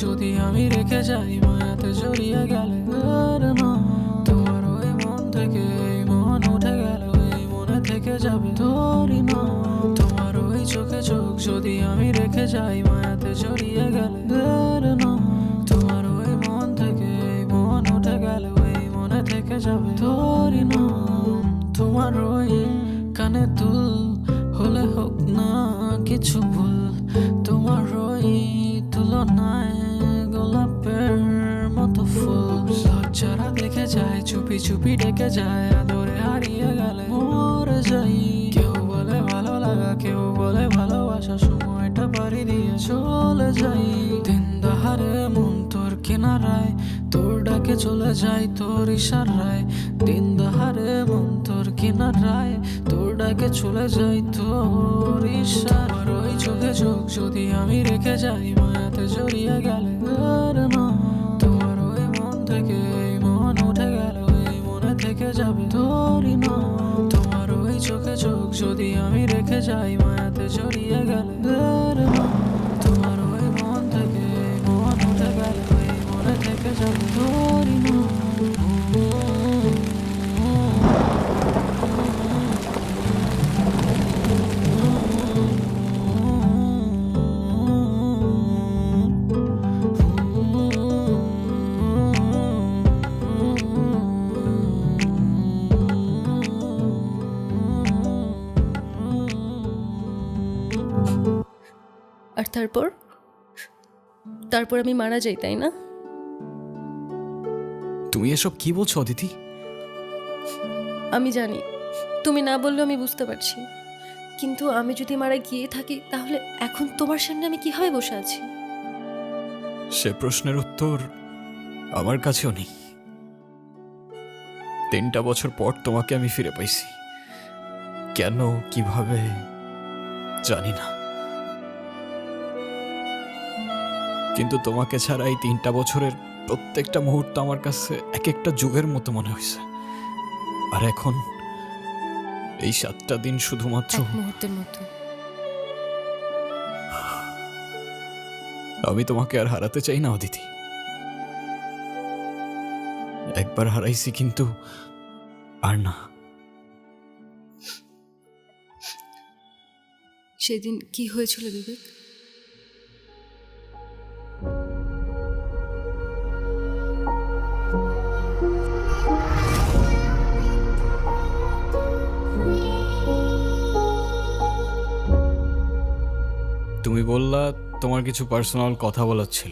যদি আমি রেখে যাই, মায়াতে জড়িয়ে গেলে তোমার ওই মন থেকে এই মন উঠে গেল, এই মনে থেকে যাবে তোরই না। তোমার ওই চোখে চোখ যদি আমি রেখে যাই, মায়াতে জড়িয়ে গেলে তোমার ওই মন থেকে এই মন উঠে গেল, এই মনে থেকে যাবে তোরই না। তোমার ওই কানে দুল হলে হোক না কিছু ভুল। গোলাপের মতো ফুল লজ্জারা দেখে যায় চুপি চুপি ডেকে যায় আদরে হারিয়ে গেলে মরে যাই কেউ বলে ভালো লাগা কেউ বলে ভালোবাসা সময়টা বাড়ি দিয়ে চলে যাই দিন দাহারে মন তোর কিনারায় তোর ডাকে চলে যাই তোর ইশারায় দিন দাহারে মন তোর কিনারায় তোর ডাকে চলে যাই তোর ইশারার ওই চোখে চোখ যদি আমি রেখে যাই, মায়াতে জড়িয়ে গেলে আর তোমার ওই মন থেকে এই মন উঠে গেল, এই মনে থেকে যাবে তোরই না। তোমার ওই চোখে চোখ যদি আমি রেখে যাই, মায়াতে জড়িয়ে গেলে আর তোমার ওই মন থেকে মন উঠে গেল, এই মনে থেকে যাবে আর তারপর? তারপর আমি মারা যাই তাই না? তুমি এসব কি বলছো অদিতি? আমি জানি। তুমি না বললেও আমি বুঝতে পারছি। কিন্তু আমি যদি মারা গিয়ে থাকি তাহলে এখন তোমার সামনে আমি কীভাবে বসে আছি? সে প্রশ্নের উত্তর আমার কাছেও নেই। তিনটা বছর পর তোমাকে আমি ফিরে পাইছি। কেন কীভাবে জানি না। কিন্তু তোমাকে ছাড়া এই তিনটা বছরের প্রত্যেকটা মুহূর্ত আমার কাছে এক একটা যুগের মতো মনে হয়েছে। আর এখন এই সাতটা দিন শুধুমাত্র মুহূর্তের মতো। আমি তোমাকে আর হারাতে চাই না অদিতি। একবার হারাইছি কিন্তু আর না। সেদিন কি হয়েছিল বিবেক? তুমি বললা তোমার কিছু পার্সোনাল কথা বলার ছিল।